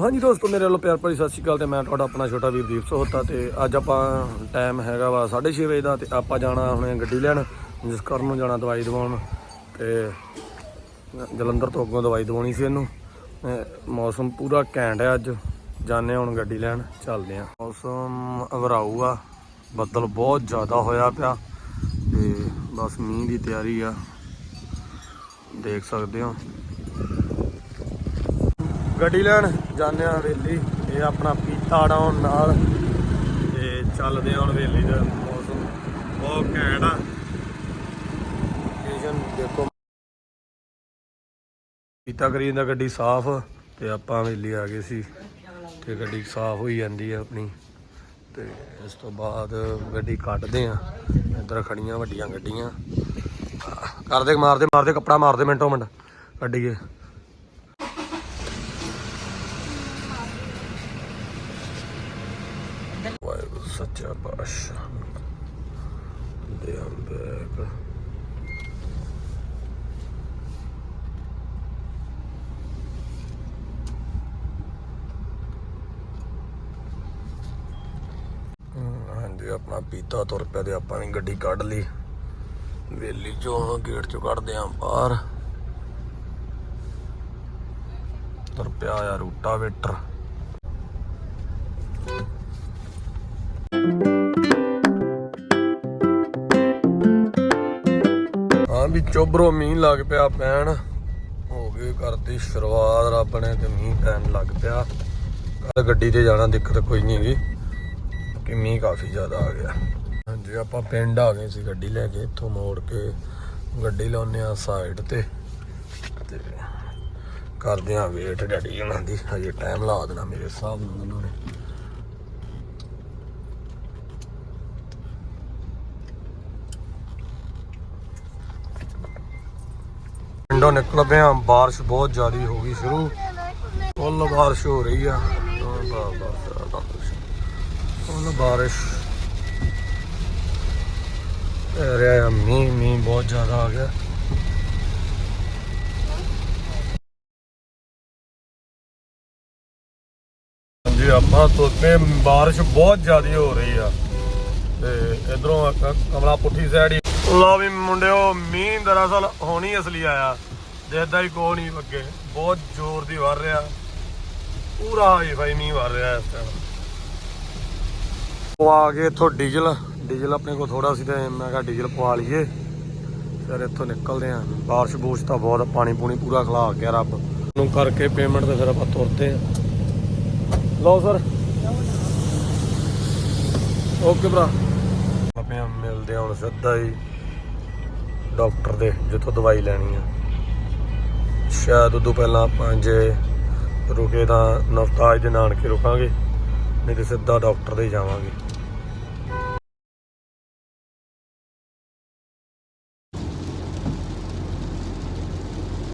ਹਾਂਜੀ ਦੋਸਤੋ, ਮੇਰੇ ਵੱਲੋਂ ਪਿਆਰ ਭਰੀ ਸਤਿ ਸ਼੍ਰੀ ਅਕਾਲ ਤੇ ਮੈਂ ਤੁਹਾਡਾ ਆਪਣਾ ਛੋਟਾ ਵੀਰ ਦੀਪ ਸੋਹਤਾ ਤੇ ਅੱਜ ਆਪਾਂ ਟਾਈਮ ਹੈਗਾ ਵਾ 6:30 ਵਜੇ ਦਾ ਤੇ ਆਪਾਂ ਜਾਣਾ ਹੁਣੇ ਗੱਡੀ ਲੈਣ, ਜਿਸ ਕਰਨ ਨੂੰ ਜਾਣਾ ਦਵਾਈ ਦਿਵਾਉਣ ਤੇ ਜਲੰਧਰ ਤੋਂ ਅੱਗੋਂ ਦਵਾਈ ਦਿਵਾਉਣੀ ਸੀ ਇਹਨੂੰ। ਮੌਸਮ ਪੂਰਾ ਘੈਂਟ ਹੈ ਅੱਜ, ਜਾਣੇ ਹੁਣ ਗੱਡੀ ਲੈਣ, ਚੱਲਦੇ ਆ ਮੌਸਮ ਅਵਰਾਊ ਆ, ਬੱਦਲ ਬਹੁਤ ਜ਼ਿਆਦਾ ਹੋਇਆ ਪਿਆ ਤੇ ਬਸ ਮੀਂਹ ਦੀ ਤਿਆਰੀ ਆ, ਦੇਖ ਸਕਦੇ ਹੋ। ਗੱਡੀ ਲੈਣ ਜਾਂਦੇ ਆ ਹਵੇਲੀ ਇਹ ਆਪਣਾ ਪੀਤਾ ਡਾਉਣ ਨਾਲ। ਤੇ ਚੱਲਦੇ ਆ ਹਵੇਲੀ ਦਾ ਮੌਸਮ। ਬਹੁਤ ਘੈਂਟ ਆ। ਲੋਕੇਸ਼ਨ ਦੇਖੋ। ਪੀਤਾ ਕਰੀ ਦਾ ਗੱਡੀ ਸਾਫ਼, ਤੇ ਆਪਾਂ ਹਵੇਲੀ ਆ ਗਏ ਸੀ। ਤੇ ਗੱਡੀ ਸਾਫ਼ ਹੋਈ ਜਾਂਦੀ ਆ ਆਪਣੀ। ਤੇ ਇਸ ਤੋਂ ਬਾਅਦ ਗੱਡੀ ਕੱਢਦੇ ਆ ਇੱਧਰ ਖੜੀਆਂ ਵੱਡੀਆਂ ਗੱਡੀਆਂ। ਕਰਦੇ ਮਾਰਦੇ ਮਾਰਦੇ ਕੱਪੜਾ ਮਾਰਦੇ ਮਿੰਟੋ ਮਿੰਟ। ਕੱਢੀਏ ਸੱਚਾ ਪਾਤਸ਼ਾਹ ਦੇ ਅੰਬੇਕ ਹਾਂਜੀ, ਆਪਣਾ ਪੀਤਾ, ਤੁਰ ਪਿਆ ਤੇ ਆਪਾਂ ਨੇ ਗੱਡੀ ਕੱਢ ਲਈ। ਵੇਲੀ ਚੋਂ, ਗੇਟ ਚੋਂ ਕੱਢਦੇ ਆਂ ਬਾਹਰ। ਤੁਰ ਪਿਆ ਆ ਰੂਟਾ ਵੀ ਚੋਬਰੋ ਮੀਂਹ ਲੱਗ ਪਿਆ ਪੈਣ ਹੋ ਗਈ ਕਰਦੀ ਸ਼ੁਰੂਆਤ, ਰੱਬ ਨੇ ਤੇ ਮੀਂਹ ਪੈਣ ਲੱਗ ਪਿਆ। ਕੱਲ ਗੱਡੀ ਤੇ ਜਾਣਾ ਦਿੱਕਤ ਕੋਈ ਨਹੀਂ ਹੈਗੀ, ਕਿ ਮੀਂਹ ਕਾਫੀ ਜ਼ਿਆਦਾ ਆ ਗਿਆ। ਹਾਂਜੀ ਆਪਾਂ ਪਿੰਡ ਆ ਗਏ ਸੀ ਗੱਡੀ ਲੈ ਕੇ, ਇੱਥੋਂ ਮੋੜ ਕੇ ਗੱਡੀ ਲਾਉਨੇ ਆ ਸਾਈਡ ਤੇ। ਤੇ ਕਰਦੇ ਆ ਵੇਟ, ਡੈਡੀ ਉਹਨਾਂ ਦੀ ਹਜੇ ਟਾਈਮ ਲਾ ਦੇਣਾ ਮੇਰੇ ਹਿਸਾਬ ਨਾਲ ਉਹਨਾਂ ਨੇ। ਪਿੰਡੋਂ ਨਿਕਲ ਪਏ ਆ, ਬਾਰਿਸ਼ ਬਹੁਤ ਜ਼ਿਆਦੀ ਹੋ ਗਈ ਸ਼ੁਰੂ। ਫੁੱਲ ਬਾਰਿਸ਼ ਹੋ ਰਹੀ ਆ। ਫੁੱਲ ਬਾਰਿਸ਼। ਪੈ ਰਿਹਾ ਮੀਂਹ ਮੀਂਹ ਬਹੁਤ ਜ਼ਿਆਦਾ ਆ ਗਿਆ। ਜੀ ਆਪਾਂ ਤੁਰਦੇ ਬਾਰਿਸ਼ ਬਹੁਤ ਜ਼ਿਆਦੀ ਹੋ ਰਹੀ ਆ। ਤੇ ਇਧਰੋਂ ਕਮਲਾ ਪੁੱਠੀ ਸਾਈਡ ਹੀ ਲਓ ਵੀ ਮੁੰਡਿਓ, ਮੀਂਹ ਦਰਅਸਲ ਹੋਣੀ ਅਸਲੀ ਆਇਆ। ਜਿੱਦਾਂ ਹੀ ਕੋ ਨਹੀਂ ਅੱਗੇ। ਬਹੁਤ ਜ਼ੋਰ ਦੀ ਵਰ ਰਿਹਾ। ਪੂਰਾ ਹਾਈ ਫਾਈ ਵਰ ਰਿਹਾ ਇਸ ਟਾਈਮ ਪਵਾ ਕੇ ਇੱਥੋਂ ਡੀਜ਼ਲ। ਡੀਜ਼ਲ ਆਪਣੇ ਕੋਲ ਥੋੜਾ ਸੀ ਤੇ ਮੈਂ ਕਿਹਾ ਡੀਜ਼ਲ ਪਵਾ ਲਈਏ। ਫਿਰ ਇੱਥੋਂ ਨਿਕਲਦੇ ਆਂ ਬਾਰਿਸ਼ ਬੂਸ਼ ਤਾਂ ਬਹੁਤ ਪਾਣੀ ਪੂਣੀ ਪੂਰਾ ਖਲਾ ਗਿਆ ਰੱਬ। ਨੂੰ ਕਰਕੇ ਪੇਮੈਂਟ ਤੇ ਫਿਰ ਆਪਾਂ ਤੁਰਦੇ ਆਂ ਲਓ ਸਰ। ਓਕੇ ਭਰਾ। ਆਪਾਂ ਮਿਲਦੇ ਹਾਂ ਹੁਣ ਸਿੱਧਾ ਹੀ ਡਾਕਟਰ ਦੇ, ਜਿੱਥੋਂ ਦਵਾਈ ਲੈਣੀ ਆ। ਸ਼ਾਇਦ ਉਦੋਂ ਪਹਿਲਾਂ ਆਪਾਂ ਜੇ ਰੁਕੇ ਤਾਂ ਨਵਤਾਜ ਦੇ ਨਾਨਕੇ ਰੁਕਾਂਗੇ, ਨਹੀਂ ਤੇ ਸਿੱਧਾ ਡਾਕਟਰ ਦੇ ਜਾਵਾਂਗੇ।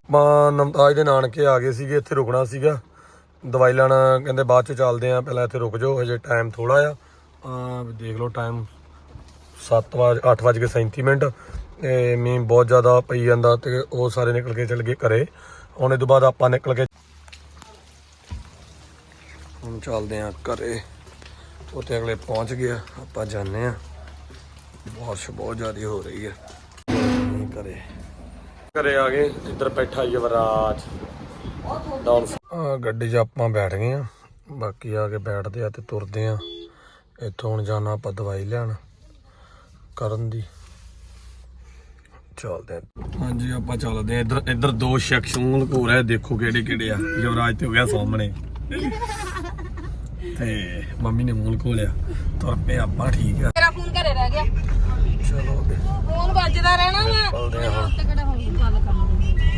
ਆਪਾਂ ਨਵਤਾਜ ਦੇ ਨਾਨਕੇ ਆ ਗਏ ਸੀਗੇ, ਇੱਥੇ ਰੁਕਣਾ ਸੀਗਾ। ਦਵਾਈ ਲੈਣ ਕਹਿੰਦੇ ਬਾਅਦ ਚ ਚੱਲਦੇ ਆ, ਪਹਿਲਾਂ ਇੱਥੇ ਰੁਕ ਜਾਓ, ਹਜੇ ਟਾਈਮ ਥੋੜਾ ਆ। ਦੇਖ ਲਓ ਟਾਈਮ 7 ਵਜੇ 8 ਵਜੇ ਕੇ 37 ਮਿੰਟ। ਤੇ ਮੀਂਹ ਬਹੁਤ ਜ਼ਿਆਦਾ ਪਈ ਜਾਂਦਾ ਤੇ ਉਹ ਸਾਰੇ ਨਿਕਲ ਕੇ ਚਲ ਗਏ ਘਰੇ। ਹੁਣ ਇਹ ਤੋਂ ਬਾਅਦ ਆਪਾਂ ਨਿਕਲ ਕੇ ਹੁਣ ਚੱਲਦੇ ਆ ਘਰੇ। ਉੱਥੇ ਅਗਲੇ ਪਹੁੰਚ ਗਿਆ ਆਪਾਂ ਜਾਂਦੇ ਆ ਬਾਰਿਸ਼ ਬਹੁਤ ਜ਼ਿਆਦਾ ਹੋ ਰਹੀ ਹੈ। ਘਰੇ। ਘਰੇ ਆ ਗਏ, ਇੱਧਰ ਬੈਠਾ ਯੁਵਰਾਜ। ਡਾਊਨ ਗੱਡੀ 'ਚ ਆਪਾਂ ਬੈਠ ਗਏ ਆ ਬਾਕੀ ਆ ਕੇ ਬੈਠਦੇ ਆ ਤੇ ਤੁਰਦੇ ਆ ਇੱਥੋਂ ਹੁਣ ਜਾਣਾ ਆਪਾਂ ਦਵਾਈ ਲੈਣ। ਕਰਨ ਦੀ। ਚੱਲਦੇ ਹਾਂਜੀ ਆਪਾਂ ਚੱਲਦੇ ਆ। ਇੱਧਰ ਇੱਧਰ ਦੋ ਸ਼ਖਸ ਮੂਲ ਘੂਰ ਹੈ ਦੇਖੋ ਕਿਹੜੇ ਕਿਹੜੇ ਆ। ਯੁਵਰਾਜ ਤੇ ਹੋ ਗਿਆ ਸਾਹਮਣੇ। ਤੇ ਮੰਮੀ ਨੇ ਮੂਲ ਘੋਲਿਆ। ਤੁਰ ਪਏ ਆਪਾਂ ਠੀਕ ਆ। ਮੇਰਾ ਫੋਨ ਘਰੇ ਰਹਿ ਗਿਆ। ਚਲੋ ਫੋਨ ਵੱਜਦਾ ਰਹਿਣਾ ਕਰਨੀ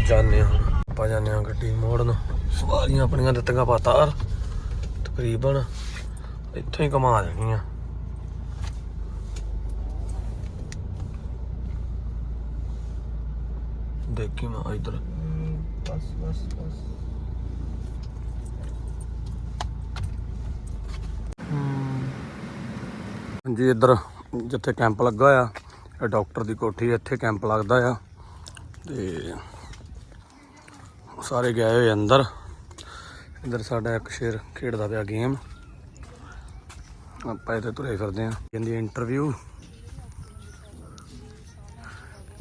ਜਾਂਦੇ ਹਾਂ ਆਪਾਂ ਜਾਂਦੇ ਹਾਂ ਗੱਡੀ ਮੋੜਨ। ਸਵਾਰੀਆਂ ਆਪਣੀਆਂ ਦਿੱਤੀਆਂ ਪਾਤਾਰ ਤਕਰੀਬਨ ਇੱਥੋਂ ਹੀ ਕਮਾ ਦੇਣੀਆਂ। ਦੇਖੀ ਮੈਂ ਇਧਰ। ਬਸ ਬਸ ਬਸ। ਜੀ ਇੱਧਰ ਜਿੱਥੇ ਕੈਂਪ ਲੱਗਾ ਆ ਇਹ ਡਾਕਟਰ ਦੀ ਕੋਠੀ ਇੱਥੇ ਕੈਂਪ ਲੱਗਦਾ ਆ। ਤੇ ਸਾਰੇ ਗਏ ਹੋਏ ਅੰਦਰ। ਇੱਧਰ ਸਾਡਾ ਇੱਕ ਸ਼ੇਰ ਖੇਡਦਾ ਪਿਆ ਗੇਮ। ਆਪਾਂ ਇੱਥੇ ਤੁਰੇ ਫਿਰਦੇ ਆ। ਕਹਿੰਦੀ ਇੰਟਰਵਿਊ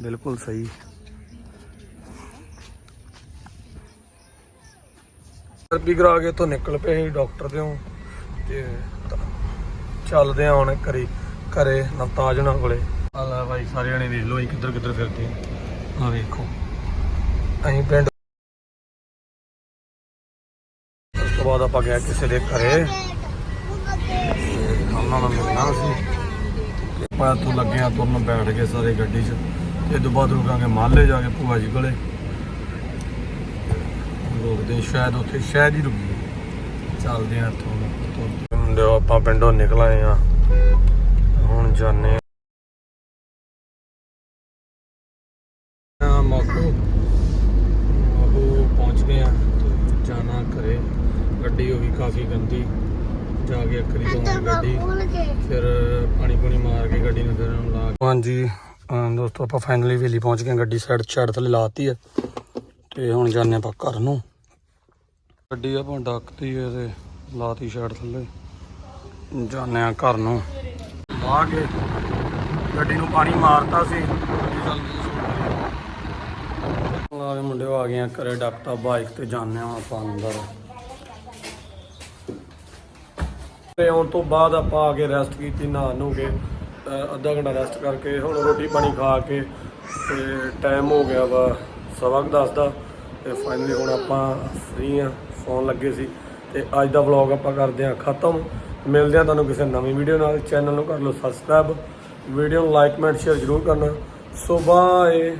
ਬਿਲਕੁਲ ਸਹੀ। ਥੈਰੇਪੀ ਕਰਾ ਕੇ ਤੋਂ ਨਿਕਲ ਪਏ ਸੀ ਡਾਕਟਰ ਦੇ ਤੇ ਚੱਲਦੇ ਆ ਹੁਣ ਘਰੇ ਘਰੇ ਨਵਤਾਜ ਉਹਨਾਂ ਕੋਲੇ। ਆ ਲੈ ਭਾਈ ਸਾਰੇ ਜਣੇ ਵੇਖ ਲੋ ਕਿੱਧਰ ਕਿੱਧਰ ਫਿਰਦੇ ਆ। ਵੇਖੋ। ਅਸੀਂ ਪਿੰਡ ਉਸ ਤੋਂ ਬਾਅਦ ਆਪਾਂ ਗਏ ਕਿਸੇ ਦੇ ਘਰੇ। ਉਹਨਾਂ ਨਾਲ ਮਿਲਣਾ ਸੀ। ਆਪਾਂ ਤੋਂ ਲੱਗੇ ਆ ਤੁਰਨ ਬੈਠ ਗਏ ਸਾਰੇ ਗੱਡੀ 'ਚ। ਤੇ ਤੋਂ ਬਾਅਦ ਰੁਕਾਂਗੇ ਮਾਲੇ ਜਾ ਕੇ ਭੂਆ ਜੀ ਕੋਲੇ। ਰੁਕਦੇ ਹਾਂ, ਸ਼ਾਇਦ ਉੱਥੇ ਸ਼ਾਇਦ ਹੀ ਰੁਕੀਏ ਚੱਲਦੇ ਆ ਇੱਥੋਂ ਮੁੰਡਿਓ ਆਪਾਂ ਪਿੰਡੋਂ ਨਿਕਲ ਆਏ ਆ। ਹੁਣ ਜਾਣੇ ਆ। ਮਾਕੂ। ਮਾਕੂ ਪਹੁੰਚ ਗਏ ਆ ਤੇ ਜਾਣਾ ਘਰੇ। ਗੱਡੀ ਹੋ ਗਈ ਕਾਫੀ ਗੰਦੀ। ਜਾ ਕੇ ਅਖਰੀ ਤੋਂ ਗੱਡੀ ਫਿਰ ਪਾਣੀ ਪੁਣੀ ਮਾਰ ਕੇ ਗੱਡੀ ਨੂੰ ਫਿਰ ਲਾ ਕੇ। ਹਾਂਜੀ ਦੋਸਤੋ ਆਪਾਂ ਫਾਈਨਲੀ ਵੇਲੀ ਪਹੁੰਚ ਗਏ। ਗੱਡੀ ਸਾਈਡ ਛੱਡ ਥੱਲੇ ਲਾਤੀ ਹੈ ਤੇ ਹੁਣ ਜਾਂਦੇ ਆਪਾਂ ਘਰ ਨੂੰ। ਗੱਡੀ ਆਪਾਂ ਡੱਕਤੀ ਹੈ ਤੇ ਲਾਤੀ ਛੱਡ ਥੱਲੇ। ਜਾਂਦੇ ਆ ਘਰ ਨੂੰ। ਆ ਕੇ ਗੱਡੀ ਨੂੰ ਪਾਣੀ ਮਾਰਤਾ ਸੀ। ਗੱਡੀ ਮੁੰਡੇ ਆ ਗਏ ਆ ਘਰੇ ਡੱਕਤਾ ਬਾਈਕ ਤੇ ਜਾਂਦੇ ਆ ਆਪਾਂ ਅੰਦਰ। ਤੇ ਆਉਣ ਤੋਂ ਬਾਅਦ ਆਪਾਂ ਆ ਕੇ ਰੈਸਟ ਕੀਤੀ, ਨਹਾ ਨੂੰ ਕੇ ਅੱਧਾ ਘੰਟਾ ਰੈਸਟ ਕਰਕੇ ਹੁਣ ਰੋਟੀ ਪਾਣੀ ਖਾ ਕੇ ਤੇ ਟਾਈਮ ਹੋ ਗਿਆ ਵਾ ਸਵਾ ਕੁ ਦਸ ਦਾ। ਤੇ ਫਾਈਨਲੀ ਹੁਣ ਆਪਾਂ ਫ੍ਰੀ ਆ ਫੋਨ ਲੱਗੇ ਸੀ ਤੇ ਅੱਜ ਦਾ ਵਲੌਗ ਆਪਾਂ ਕਰਦੇ ਆ ਖਤਮ। ਮਿਲਦੇ ਆ ਤੁਹਾਨੂੰ ਕਿਸੇ ਨਵੀਂ ਵੀਡੀਓ ਨਾਲ। ਚੈਨਲ ਨੂੰ ਕਰ ਲਓ ਸਬਸਕ੍ਰਾਈਬ ਵੀਡੀਓ ਨੂੰ ਲਾਈਕ ਕਮੈਂਟ ਸ਼ੇਅਰ ਜ਼ਰੂਰ ਕਰਨਾ। So bye